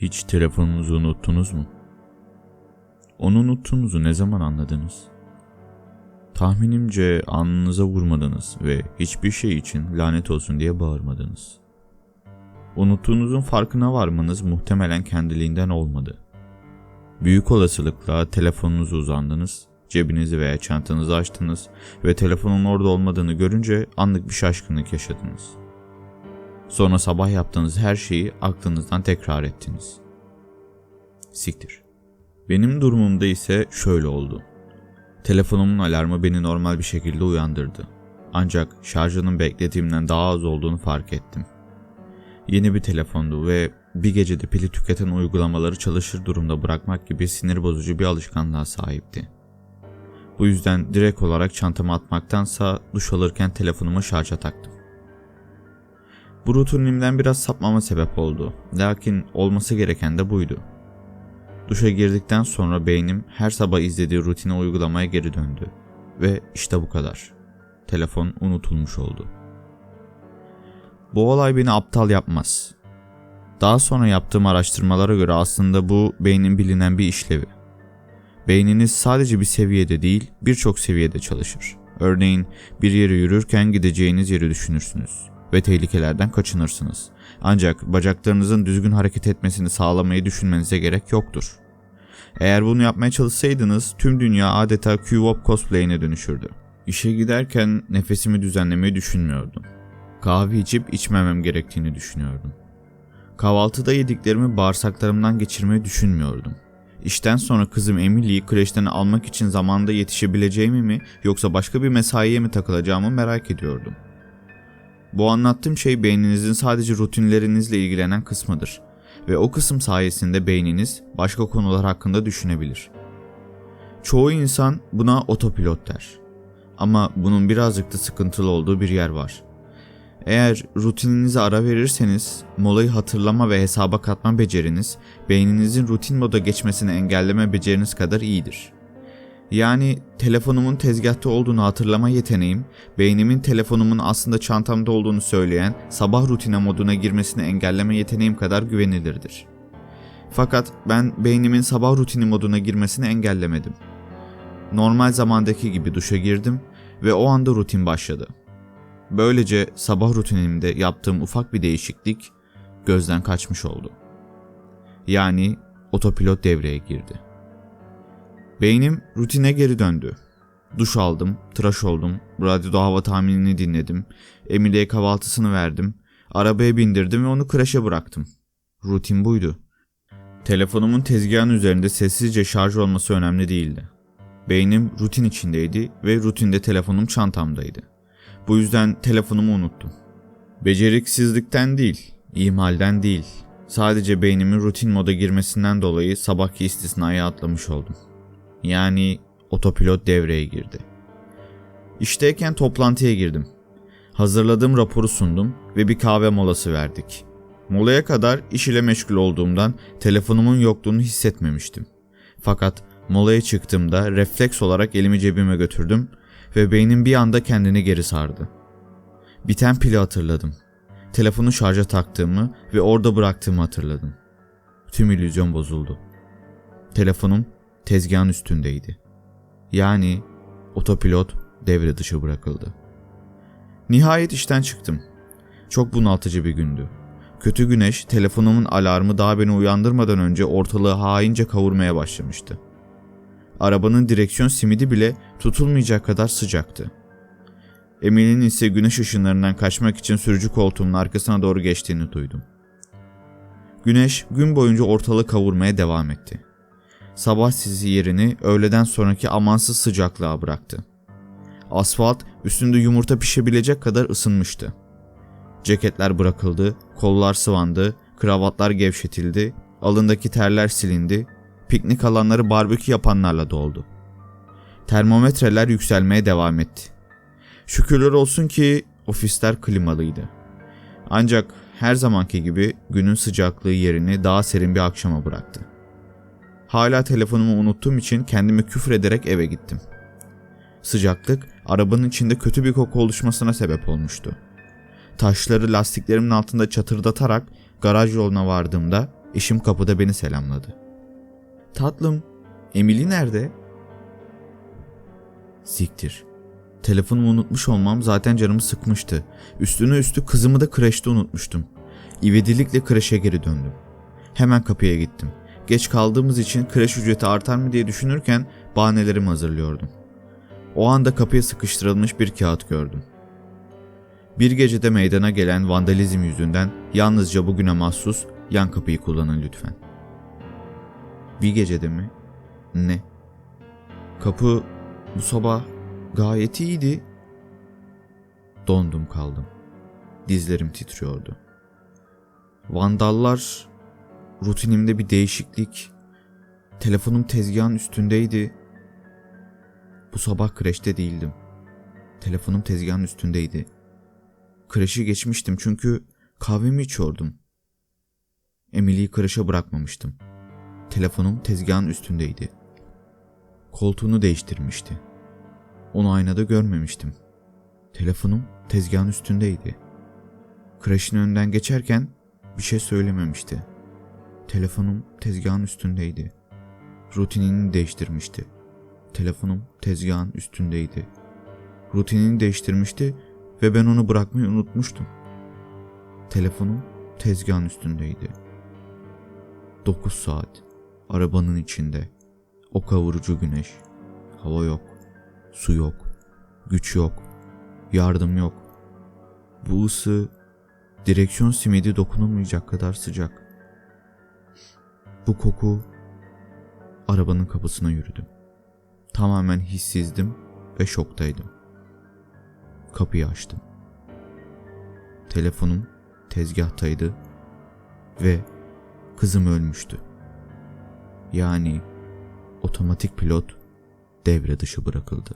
Hiç telefonunuzu unuttunuz mu? Onu unuttuğunuzu ne zaman anladınız? Tahminimce alnınıza vurmadınız ve hiçbir şey için lanet olsun diye bağırmadınız. Unuttuğunuzun farkına varmanız muhtemelen kendiliğinden olmadı. Büyük olasılıkla telefonunuzu uzandınız, cebinizi veya çantanızı açtınız ve telefonun orada olmadığını görünce anlık bir şaşkınlık yaşadınız. Sonra sabah yaptığınız her şeyi aklınızdan tekrar ettiniz. Siktir. Benim durumumda ise şöyle oldu. Telefonumun alarmı beni normal bir şekilde uyandırdı. Ancak şarjının beklediğimden daha az olduğunu fark ettim. Yeni bir telefondu ve bir gecede pili tüketen uygulamaları çalışır durumda bırakmak gibi sinir bozucu bir alışkanlığa sahipti. Bu yüzden direkt olarak çantama atmaktansa duş alırken telefonumu şarja taktım. Bu rutinimden biraz sapmama sebep oldu. Lakin olması gereken de buydu. Duşa girdikten sonra beynim her sabah izlediği rutine uygulamaya geri döndü. Ve işte bu kadar. Telefon unutulmuş oldu. Bu olay beni aptal yapmaz. Daha sonra yaptığım araştırmalara göre aslında bu beynin bilinen bir işlevi. Beyniniz sadece bir seviyede değil birçok seviyede çalışır. Örneğin bir yere yürürken gideceğiniz yeri düşünürsünüz ve tehlikelerden kaçınırsınız. Ancak bacaklarınızın düzgün hareket etmesini sağlamayı düşünmenize gerek yoktur. Eğer bunu yapmaya çalışsaydınız tüm dünya adeta Q-Wop cosplay'ine dönüşürdü. İşe giderken nefesimi düzenlemeyi düşünmüyordum. Kahve içip içmemem gerektiğini düşünüyordum. Kahvaltıda yediklerimi bağırsaklarımdan geçirmeyi düşünmüyordum. İşten sonra kızım Emily'yi kreşten almak için zamanda yetişebileceğimi mi yoksa başka bir mesaiye mi takılacağımı merak ediyordum. Bu anlattığım şey beyninizin sadece rutinlerinizle ilgilenen kısmıdır ve o kısım sayesinde beyniniz başka konular hakkında düşünebilir. Çoğu insan buna otopilot der. Ama bunun birazcık da sıkıntılı olduğu bir yer var. Eğer rutininize ara verirseniz molayı hatırlama ve hesaba katma beceriniz beyninizin rutin moda geçmesini engelleme beceriniz kadar iyidir. Yani telefonumun tezgahta olduğunu hatırlama yeteneğim, beynimin telefonumun aslında çantamda olduğunu söyleyen sabah rutine moduna girmesini engelleme yeteneğim kadar güvenilirdir. Fakat ben beynimin sabah rutini moduna girmesini engellemedim. Normal zamandaki gibi duşa girdim ve o anda rutin başladı. Böylece sabah rutinimde yaptığım ufak bir değişiklik gözden kaçmış oldu. Yani otopilot devreye girdi. Beynim rutine geri döndü. Duş aldım, tıraş oldum, radyoda hava tahminini dinledim, Emily'e kahvaltısını verdim, arabaya bindirdim ve onu kreşe bıraktım. Rutin buydu. Telefonumun tezgahın üzerinde sessizce şarj olması önemli değildi. Beynim rutin içindeydi ve rutinde telefonum çantamdaydı. Bu yüzden telefonumu unuttum. Beceriksizlikten değil, ihmalden değil. Sadece beynimin rutin moda girmesinden dolayı sabahki istisnaya atlamış oldum. Yani otopilot devreye girdi. İşteyken toplantıya girdim. Hazırladığım raporu sundum ve bir kahve molası verdik. Molaya kadar iş ile meşgul olduğumdan telefonumun yokluğunu hissetmemiştim. Fakat molaya çıktığımda refleks olarak elimi cebime götürdüm ve beynim bir anda kendini geri sardı. Biten pili hatırladım. Telefonu şarja taktığımı ve orada bıraktığımı hatırladım. Tüm illüzyon bozuldu. Telefonum tezgahın üstündeydi. Yani otopilot devre dışı bırakıldı. Nihayet işten çıktım. Çok bunaltıcı bir gündü. Kötü güneş telefonumun alarmı daha beni uyandırmadan önce ortalığı haince kavurmaya başlamıştı. Arabanın direksiyon simidi bile tutulmayacak kadar sıcaktı. Emily'nin ise güneş ışınlarından kaçmak için sürücü koltuğunun arkasına doğru geçtiğini duydum. Güneş gün boyunca ortalığı kavurmaya devam etti. Sabah sizi yerini öğleden sonraki amansız sıcaklığa bıraktı. Asfalt üstünde yumurta pişebilecek kadar ısınmıştı. Ceketler bırakıldı, kollar sıvandı, kravatlar gevşetildi, alındaki terler silindi, piknik alanları barbekü yapanlarla doldu. Termometreler yükselmeye devam etti. Şükürler olsun ki ofisler klimalıydı. Ancak her zamanki gibi günün sıcaklığı yerini daha serin bir akşama bıraktı. Hala telefonumu unuttuğum için kendimi küfür ederek eve gittim. Sıcaklık arabanın içinde kötü bir koku oluşmasına sebep olmuştu. Taşları lastiklerimin altında çatırdatarak garaj yoluna vardığımda Eşim kapıda beni selamladı. Tatlım, Emily nerede? Siktir. Telefonumu unutmuş olmam zaten canımı sıkmıştı. Üstüne üstü kızımı da kreşte unutmuştum. İvedilikle kreşe geri döndüm. Hemen kapıya gittim. Geç kaldığımız için kreş ücreti artar mı diye düşünürken bahanelerimi hazırlıyordum. O anda kapıya sıkıştırılmış bir kağıt gördüm. Bir gecede meydana gelen vandalizm yüzünden yalnızca bugüne mahsus yan kapıyı kullanın lütfen. Bir gecede mi? Ne? Kapı bu sabah gayet iyiydi. Dondum kaldım. Dizlerim titriyordu. Vandallar rutinimde bir değişiklik. Telefonum tezgahın üstündeydi. Bu sabah kreşte değildim. Telefonum tezgahın üstündeydi. Kreşi geçmiştim çünkü kahvemi içiyordum. Emily'yi kreşe bırakmamıştım. Telefonum tezgahın üstündeydi. Koltuğunu değiştirmişti. Onu aynada görmemiştim. Telefonum tezgahın üstündeydi. Kreşin önünden geçerken bir şey söylememişti. Telefonum tezgahın üstündeydi. Rutinini değiştirmişti. Telefonum tezgahın üstündeydi. Rutinini değiştirmişti ve ben onu bırakmayı unutmuştum. Telefonum tezgahın üstündeydi. 9 saat arabanın içinde. O kavurucu güneş. Hava yok. Su yok. Güç yok. Yardım yok. Bu ısı direksiyon simidi dokunulmayacak kadar sıcak. Bu koku arabanın kapısına yürüdüm. Tamamen hissizdim ve şoktaydım. Kapıyı açtım. Telefonum tezgahtaydı ve kızım ölmüştü. Yani otomatik pilot devre dışı bırakıldı.